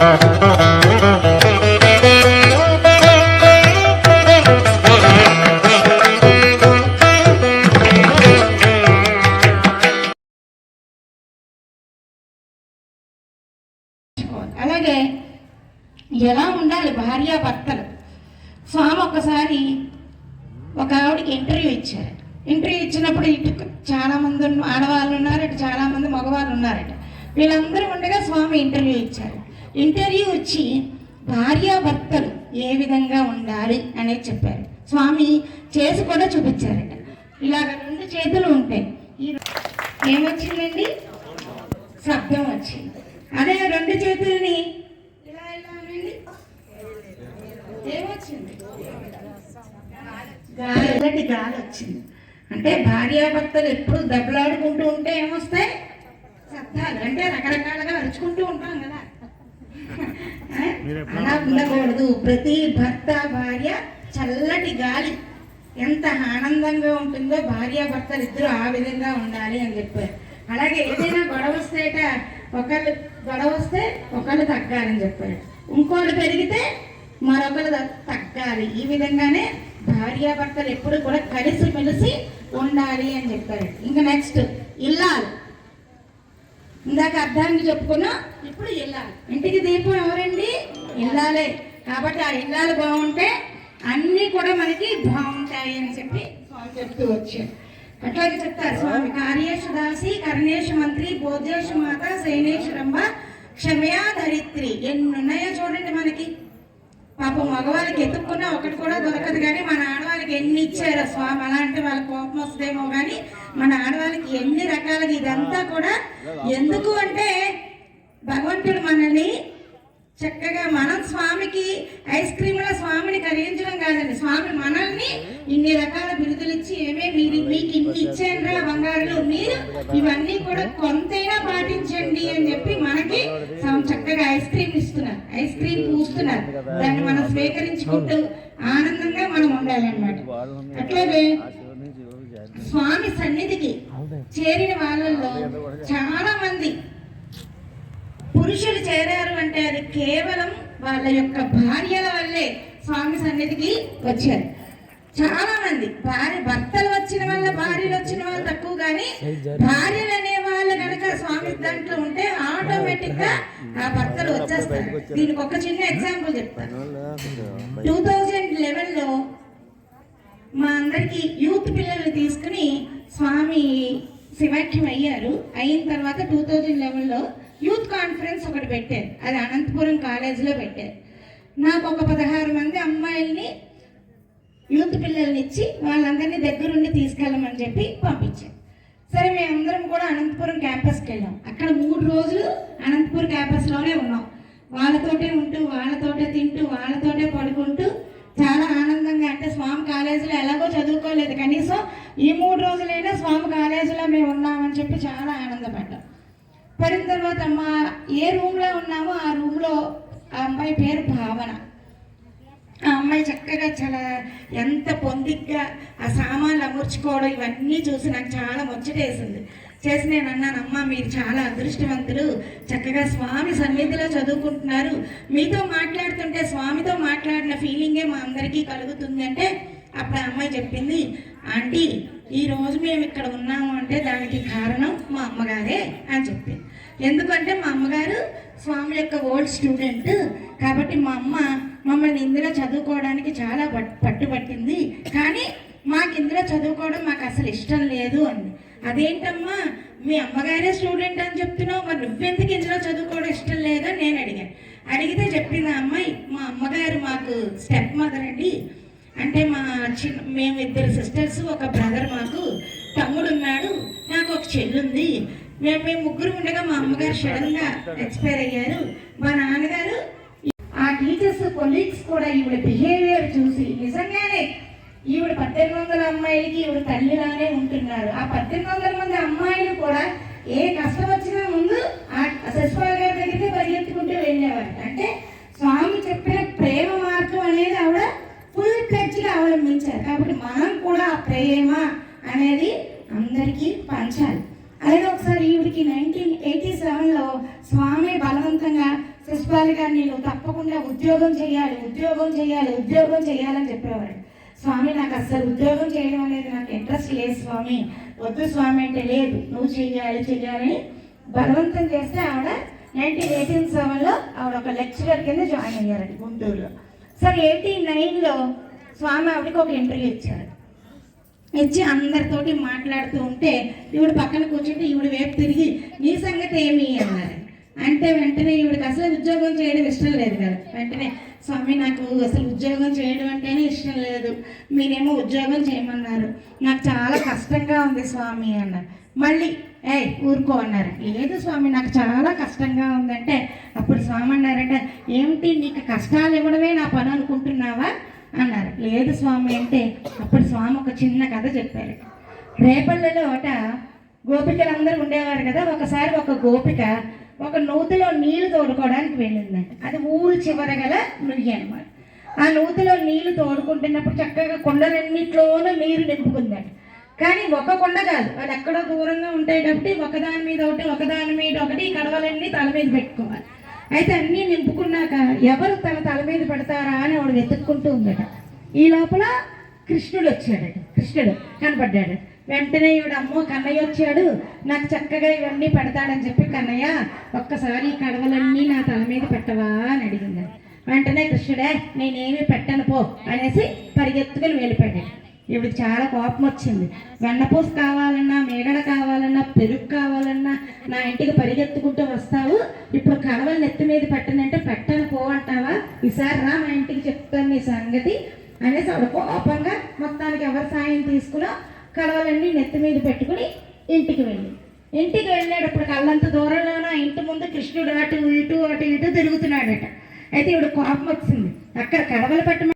అలాగే ఎలా ఉండాలి భార్య భర్తలు? స్వామి ఒక్కసారి ఒక ఆవిడకి ఇంటర్వ్యూ ఇచ్చారు ఇంటర్వ్యూ ఇచ్చినప్పుడు ఇటు చాలా మంది ఆడవాళ్ళు ఉన్నారు ఇటు చాలా మంది మగవాళ్ళు ఉన్నారట. వీళ్ళందరూ ఉండగా స్వామి ఇంటర్వ్యూ ఇచ్చారు. ఇంటర్వ్యూ వచ్చి భార్యాభర్తలు ఏ విధంగా ఉండాలి అనేది చెప్పారు. స్వామి చేసి కూడా చూపించారట. ఇలాగ రెండు చేతులు ఉంటాయి ఈ ఏమొచ్చిందండి? శబ్దం వచ్చింది. అదే రెండు చేతుల్ని ఇలా ఇలా ఏమొచ్చింది? గాలి గాలి వచ్చింది. అంటే భార్యాభర్తలు ఎప్పుడు దెబ్బలాడుకుంటూ ఉంటే ఏమొస్తాయి? శబ్దాలు. అంటే రకరకాలుగా అరుచుకుంటూ ఉంటాం కదా. అలా ఉండకూడదు. ప్రతి భర్త భార్య చల్లటి గాలి. ఎంత ఆనందంగా ఉంటుందో భార్య భర్తలు ఇద్దరు ఆ విధంగా ఉండాలి అని చెప్పారు. అలాగే ఏదైనా గొడవ వస్తేట ఒకళ్ళు గొడవ వస్తే ఒకళ్ళు తగ్గాలని చెప్పారు. ఇంకోళ్ళు పెరిగితే మరొకరు తగ్గాలి. ఈ విధంగానే భార్యాభర్తలు ఎప్పుడు కూడా కలిసి మెలిసి ఉండాలి అని చెప్పారు. ఇంకా నెక్స్ట్ ఇల్లాలు. ఇందాక అర్థానికి చెప్పుకున్నా ఇప్పుడు ఇల్లాలి. ఇంటికి దీపం ఎవరండి? ఇల్లాలే. కాబట్టి ఆ ఇల్లాలు బాగుంటే అన్నీ కూడా మనకి బాగుంటాయి అని చెప్పి స్వామి చెప్తూ వచ్చారు. అట్లాగే చెప్తారు స్వామి కార్యేషు దాసి కర్ణేషు మంత్రి బోధేషు మాత శైనేశ్వరంబ క్షమయా ధరిత్రి ఎన్ని ఉన్నాయో చూడండి మనకి. పాపం మగవాళ్ళకి ఎత్తుక్కున్నా ఒకటి కూడా దొరకదు కానీ మన ఆడవాళ్ళకి ఎన్ని ఇచ్చారో స్వామి? అలాంటి వాళ్ళ కోపం వస్తుందేమో కానీ మన ఆడవాళ్ళకి ఎన్ని రకాలుగా ఇదంతా కూడా ఎందుకు అంటే భగవంతుడు మనల్ని చక్కగా మనం స్వామికి ఐస్ క్రీముల స్వామిని కలిగించడం కాదండి. స్వామి మనల్ని ఇన్ని రకాల బిరుదులు ఇచ్చి ఏమే మీరు మీకు ఇన్ని ఇచ్చేయండి బంగారులు మీరు ఇవన్నీ కూడా కొంతైనా పాటించండి అని చెప్పి మనకి చక్కగా ఐస్ క్రీమ్ ఇస్తున్నారు. ఐస్ క్రీమ్ పూస్తున్నారు. దాన్ని మనం స్వీకరించుకుంటూ ఆనందంగా మనం ఉండాలన్నమాట. అట్లాగే స్వామి సన్నిధికి చేరిన వాళ్ళల్లో చాలా మంది పురుషులు చేరారు అంటే అది కేవలం వాళ్ళ యొక్క భార్యల వల్లే స్వామి సన్నిధికి వచ్చారు. చాలా మంది భార్య భర్తలు వచ్చిన వల్ల భార్యలు వచ్చిన వాళ్ళు తక్కువ కానీ భార్యలు అనే వాళ్ళు కనుక స్వామి దాంట్లో ఉంటే ఆటోమేటిక్గా ఆ భర్తలు వచ్చేస్తారు. దీనికి ఒక చిన్న ఎగ్జాంపుల్ చెప్తాను. టూ థౌజండ్ లెవెన్లో మా అందరికి యూత్ పిల్లల్ని తీసుకుని స్వామి శివాఖ్యం అయ్యారు అయిన తర్వాత టూ థౌజండ్ లెవెన్లో యూత్ కాన్ఫరెన్స్ ఒకటి పెట్టారు. అది అనంతపురం కాలేజీలో పెట్టారు. నాకు ఒక పదహారు మంది అమ్మాయిల్ని యూత్ పిల్లల్ని ఇచ్చి వాళ్ళందరినీ దగ్గరుండి తీసుకెళ్ళమని చెప్పి పంపించారు. సరే మేమందరం కూడా అనంతపురం క్యాంపస్కి వెళ్ళాం. అక్కడ మూడు రోజులు అనంతపురం క్యాంపస్లోనే ఉన్నాం. వాళ్ళతోటే ఉంటూ వాళ్ళతోటే తింటూ వాళ్ళతోటే పడుకుంటూ కాలేజీలో ఎలాగో చదువుకోలేదు. కనీసం ఈ మూడు రోజులైనా స్వామి కాలేజీలో మేము ఉన్నామని చెప్పి చాలా ఆనందపడ్డాం. పడిన తర్వాత మా ఏ రూమ్లో ఉన్నామో ఆ రూమ్లో ఆ అమ్మాయి పేరు భావన. ఆ అమ్మాయి చక్కగా చాలా ఎంత పొందిగ్గా ఆ సామాన్లు అమర్చుకోవడం ఇవన్నీ చూసి నాకు చాలా ముచ్చటేసింది. చేసి నేను అన్నాను అమ్మ మీరు చాలా అదృష్టవంతులు. చక్కగా స్వామి సన్నిధిలో చదువుకుంటున్నారు. మీతో మాట్లాడుతుంటే స్వామితో మాట్లాడిన ఫీలింగే మా అందరికీ కలుగుతుంది. అంటే అప్పుడు ఆ అమ్మాయి చెప్పింది ఆంటీ ఈ రోజు మేము ఇక్కడ ఉన్నాము అంటే దానికి కారణం మా అమ్మగారే అని చెప్పింది. ఎందుకంటే మా అమ్మగారు స్వామి యొక్క ఓల్డ్ స్టూడెంట్ కాబట్టి మా అమ్మ మమ్మల్ని ఇందులో చదువుకోవడానికి చాలా పట్- పట్టుబట్టింది కానీ మాకు ఇందులో చదువుకోవడం మాకు అసలు ఇష్టం లేదు అంది. అదేంటమ్మా మీ అమ్మగారే స్టూడెంట్ అని చెప్తున్నావు మరి నువ్వెందుకు ఇందులో చదువుకోవడం ఇష్టం లేదో నేను అడిగాను. అడిగితే చెప్పింది ఆ అమ్మాయి మా అమ్మగారు మాకు స్టెప్ మదర్ మేము ఇద్దరు సిస్టర్స్ ఒక బ్రదర్ మాకు తమ్ముడు ఉన్నాడు నాకు ఒక చెల్లి ఉంది మేము మేము ముగ్గురు ఉండగా మా అమ్మగారు సడన్గా ఎక్స్పైర్ అయ్యారు. మా నాన్నగారు ఆ టీచర్స్ కొలీగ్స్ కూడా ఈవిడ బిహేవియర్ చూసి నిజంగానే ఈవిడ పద్దెనిమిది వందల అమ్మాయిలకి ఈవిడ తల్లిలానే ఉంటున్నారు. ఆ పద్దెనిమిది వందల మంది అమ్మాయిలు కూడా ఏ కష్టం వచ్చినా ముందు ఆ శశిపాల్ గారి దగ్గరికి పరిగెత్తుకుంటూ వెళ్ళేవారు అంటే స్వామి చెప్పిన ప్రేమ మార్గం అనేది ఆవిడ ఫుల్గా అవలంబించారు కాబట్టి మనం కూడా ఆ ప్రేమ అనేది అందరికీ పంచాలి. అలాగే ఒకసారి ఈవిడికి నైన్టీన్ ఎయిటీ సెవెన్లో స్వామి బలవంతంగా శశిపాల్ గారు నేను తప్పకుండా ఉద్యోగం చేయాలి ఉద్యోగం చేయాలి ఉద్యోగం చేయాలని చెప్పేవారు. స్వామి నాకు అసలు ఉద్యోగం చేయడం అనేది నాకు ఇంట్రెస్ట్ లేదు స్వామి. వద్దు స్వామి అంటే లేదు. నువ్వు చేయాలి చెయ్యాలని బలవంతం చేస్తే ఆవిడ నైన్టీన్ ఎయిటీన్ సెవెన్లో ఆవిడ ఒక లెక్చరర్ కింద జాయిన్ అయ్యారండి గుంటూరులో. సార్ ఎయిటీ నైన్లో స్వామి ఆవిడకి ఒక ఇంటర్వ్యూ ఇచ్చారు. ఇచ్చి అందరితోటి మాట్లాడుతూ ఉంటే ఈవిడ పక్కన కూర్చుంటే ఈవిడ వైపు తిరిగి నీ సంగతి ఏమి? అన్నారు. అంటే వెంటనే ఈవిడకి అసలు ఉద్యోగం చేయడం ఇష్టం లేదు కదా. వెంటనే స్వామి నాకు అసలు ఉద్యోగం చేయడం అంటేనే ఇష్టం లేదు. మీరేమో ఉద్యోగం చేయమన్నారు. నాకు చాలా కష్టంగా ఉంది స్వామి అన్నారు. మళ్ళీ ఏయ్ ఊరుకో అన్నారు. లేదు స్వామి నాకు చాలా కష్టంగా ఉందంటే అప్పుడు స్వామి అన్నారంటే ఏమిటి నీకు కష్టాలు ఇవ్వడమే నా పని అనుకుంటున్నావా? అన్నారు. లేదు స్వామి అంటే అప్పుడు స్వామి ఒక చిన్న కథ చెప్పారు. రేపళ్ళలో ఒకట గోపికలందరూ ఉండేవారు కదా ఒకసారి ఒక గోపిక ఒక నూతిలో నీళ్ళు తోడుకోవడానికి వెళ్ళిందండి అది ఊరు చివర గల నుయ్యి అనమాట ఆ నూతిలో నీళ్ళు తోడుకుంటున్నప్పుడు చక్కగా కొండలన్నింటిలోనూ నీరు నింపుకుందండి కానీ ఒక కొండ కాదు అది ఎక్కడో దూరంగా ఉంటాయి కాబట్టి ఒకదాని మీద ఒకటి ఒకదాని మీద ఒకటి కడవలన్నీ తల మీద పెట్టుకోవాలి. అయితే అన్నీ నింపుకున్నాక ఎవరు తన తల మీద పెడతారా అని వాడు వెతుక్కుంటూ ఉందట. ఈ లోపల కృష్ణుడు వచ్చాడట. కృష్ణుడు కనపడ్డాడు. వెంటనే ఈవిడ అమ్మో కన్నయ్య వచ్చాడు. నాకు చక్కగా ఇవన్నీ పెడతాడని చెప్పి కన్నయ్య ఒక్కసారి ఈ కడవలన్నీ నా తల మీద పెట్టవా? అని అడిగింది వెంటనే కృష్ణుడే నేనేమి పెట్టను పో అనేసి పరిగెత్తుకుని వెళ్ళిపోయాడు ఇప్పుడు చాలా కోపం వచ్చింది. వెన్నపూస కావాలన్నా మేడడ కావాలన్నా పెరుగు కావాలన్నా నా ఇంటికి పరిగెత్తుకుంటూ వస్తావు. ఇప్పుడు కడవలు నెత్తి మీద పెట్టనంటే పెట్టను పో అంటావా? ఈసారి రా మా ఇంటికి చెప్తాను నీ సంగతి అనేసి ఆవిడ కోపంగా మొత్తానికి ఎవరి సాయం తీసుకున్నా కడవలన్నీ నెత్తి మీద పెట్టుకుని ఇంటికి వెళ్ళి. ఇంటికి వెళ్ళేటప్పుడు కళ్ళంత దూరంలోన ఇంటి ముందు కృష్ణుడు అటు ఇటు అటు ఇటు తిరుగుతున్నాడట. అయితే ఇవిడ కోపం వచ్చింది. అక్కడ కడవలు పెట్టమ